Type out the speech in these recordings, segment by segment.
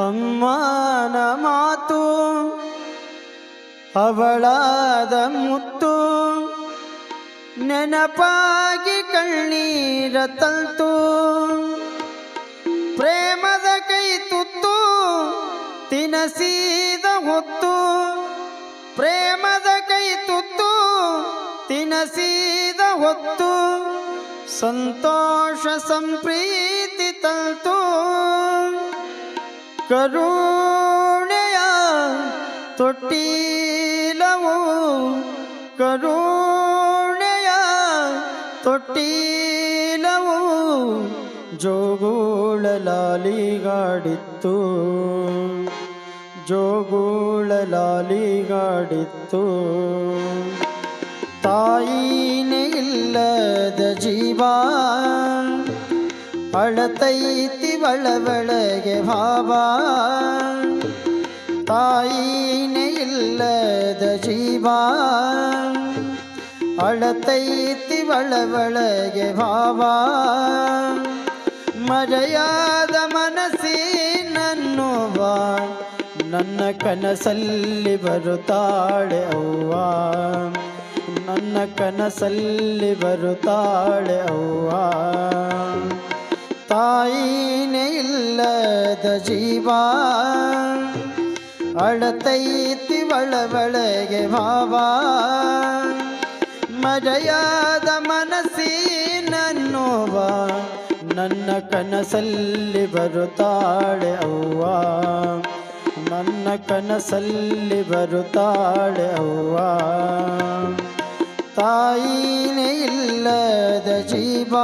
ಅಮ್ಮನ ಮಾತು, ಅವಳಾದ ಮುತ್ತು, ನೆನಪಾಗಿ ಕಣ್ಣೀರ ತಂತು ಪ್ರೇಮದ ಕೈ ತುತ್ತು, ತಿನಸೀದ ಹೊತ್ತು, ಪ್ರೇಮದ ಕೈ ತುತ್ತು, ತಿನಸೀದ ಹೊತ್ತು, ಸಂತೋಷ ಸಂಪ್ರೀತಿ ತಂತು ಕರುಣೆಯ ತೊಟ್ಟಿಲವು ಕರುಣೆಯ ತೊಟ್ಟಿಲವು ಜೋಗುಳಲಾಲಿಗಾಡಿತ್ತು. ಜೋಗುಳಲಾಲಿಗಾಡಿತ್ತು. ತಾಯಿನೇ ಇಲ್ಲದ ಜೀವ ಅಳತೈತಿ ಒಳಗೆ ಭಾವ. ತಾಯಿನೇ ಇಲ್ಲದ ಜೀವ. ಅಳತೈತಿ ಒಳಗೆ ಭಾವ. ಮರೆಯಾದ ಮನಸ್ಸಿನನ್ನುವ ನನ್ನ ಕನಸಲ್ಲಿ ಬರುತ್ತಾಳೆ ಅವ್ವ. ನನ್ನ ಕನಸಲ್ಲಿ ಬರುತ್ತಾಳೆ ಅವ್ವ. ತಾಯಿನೇ ಇಲ್ಲದ ಜೀವ. ಅಳತೈತಿ ಒಳಗೆ ಭಾವ. ಮರೆಯಾದ ಮನಸ್ಸಿನನ್ನುವ. ನನ್ನ ಕನಸಲ್ಲಿ ಬರುತ್ತಾಳೆ ಅವ್ವ. ನನ್ನ ಕನಸಲ್ಲಿ ಬರುತ್ತಾಳೆ ಅವ್ವ. ತಾಯಿನೇ ಇಲ್ಲದ ಜೀವ.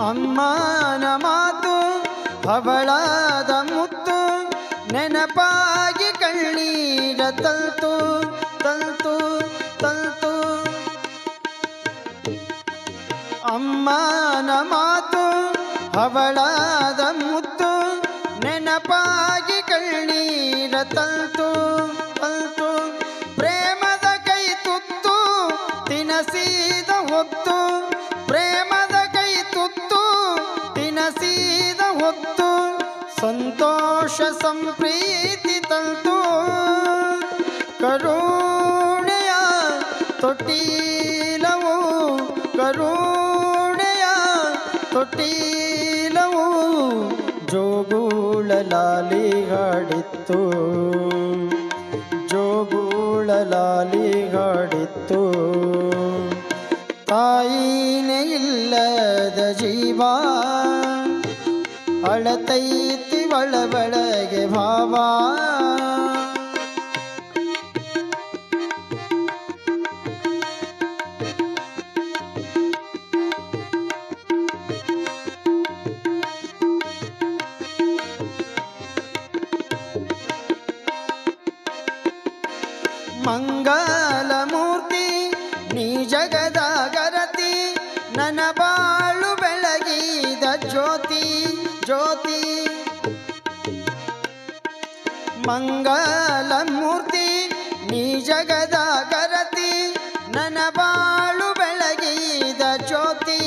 ಅಮ್ಮನ ಮಾತು ಅವಳಾದ ಮುತ್ತು, ನೆನಪಾಗಿ ಕಣ್ಣೀರ ತಲ್ತು ತಲ್ತು ತಲ್ತು. ಅಮ್ಮನ ಮಾತು ಅವಳಾದ ಮುತ್ತು, ನೆನಪಾಗಿ ಕಣ್ಣೀರ ತಲ್ತು ತಲ್ತು. ಪ್ರೇಮದ ಕೈ ತುತ್ತು, ತಿನಸಿದ ಹೊತ್ತು ಪ್ರೇಮದ ತಿನಸಿದ ಸಂತೋಷ ಸಂಪ್ರೀತಿ ತಂತು. ಕರುಣೆಯ ತೊಟ್ಟಿಲವು ಕರುಣೆಯ ತೊಟ್ಟಿಲವು ಜೋಗುಳಲಾಲಿಗಾಡಿತ್ತು ಜೋಗುಳಲಾಲಿಗಾಡಿತ್ತು ತಾಯಿನೇ ಇಲ್ಲದ ಜೀವ ಅಳತೈತಿ ಒಳಗೆ ಭಾವ. ಮಂಗಲ ಮೂರ್ತಿ ನೀ ಜಗದ ಮಂಗಲ ಮೂರ್ತಿ ನೀ ಜಗದ ಕರತಿ ನನ ಬಾಳು ಬೆಳಗಿದ ಜ್ಯೋತಿ.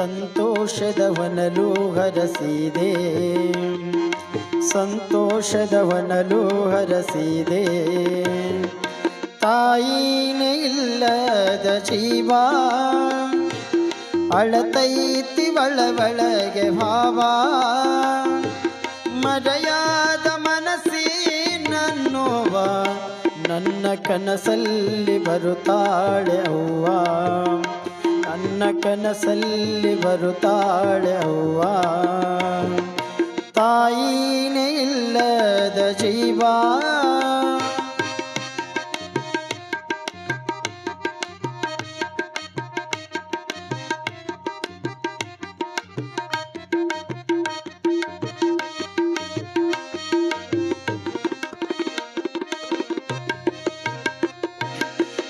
ಸಂತೋಷದವನಲು ಹರಸಿದೆ. ಸಂತೋಷದವನಲು ಹರಸಿದೆ. ತಾಯಿನೇ ಇಲ್ಲದ ಜೀವ, ಅಳತೈತಿ ಒಳಗೆ ಭಾವ, ಮರೆಯಾದ ಮನಸ್ಸಿನನ್ನೋವ, ನನ್ನ ಕನಸಲ್ಲಿ ಬರುತ್ತಾಳೆ ಅವ್ವ. ನನ್ನ ಕನಸಲ್ಲಿ ಬರುತ್ತಾಳೆ ಅವ್ವ. ತಾಯಿನೇ ಇಲ್ಲದ ಜೀವ.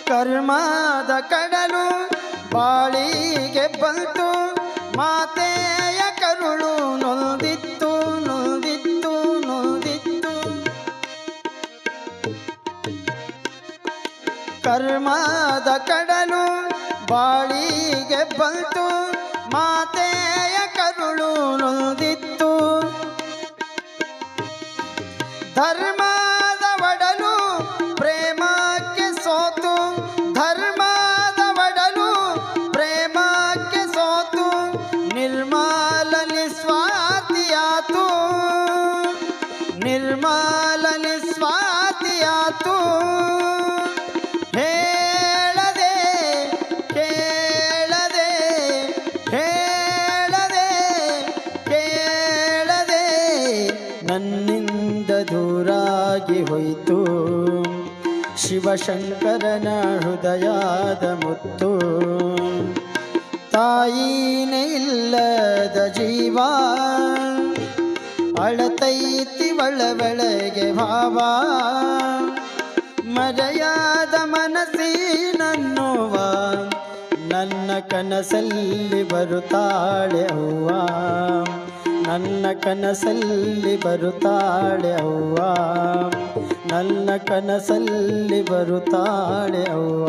ಕರ್ಮದ ಕಡಲು ಬಾಳಿಗೆ ಬಂತು, ಮಾತೆಯ ಕರುಳು ನೊಂದಿತ್ತು ನೊಂದಿತ್ತು ನೊಂದಿತ್ತು. ಕರ್ಮದ ಕಡಲು ಬಾಳಿಗೆ ಬಂತು, ಮಾತೆಯ ಕರುಳು ನೊಂದಿತ್ತು. ಧರ್ಮದ ನಿರ್ಮಲ ಸ್ವಾತಿಯಾತು. ಹೇಳದೆ, ಕೇಳದೆ ಹೇಳದೆ, ಕೇಳದೆ ನನ್ನಿಂದ ದೂರಾಗಿ ಹೋಯಿತು. ಶಿವಶಂಕರನ ಹೃದಯದ ಮುತ್ತು. ತಾಯಿನೇ ಇಲ್ಲದ ಜೀವ. ಅಳತೈತಿ ಒಳಗೆ ಭಾವ. ಮರೆಯಾದ ಮನಸ್ಸಿನನ್ನುವ ನನ್ನ ಕನಸಲ್ಲಿ ಬರುತ್ತಾಳೆ ಅವ್ವ. ನನ್ನ ಕನಸಲ್ಲಿ ಬರುತ್ತಾಳೆ ಅವ್ವ. ನನ್ನ ಕನಸಲ್ಲಿ ಬರುತ್ತಾಳೆ ಅವ್ವ.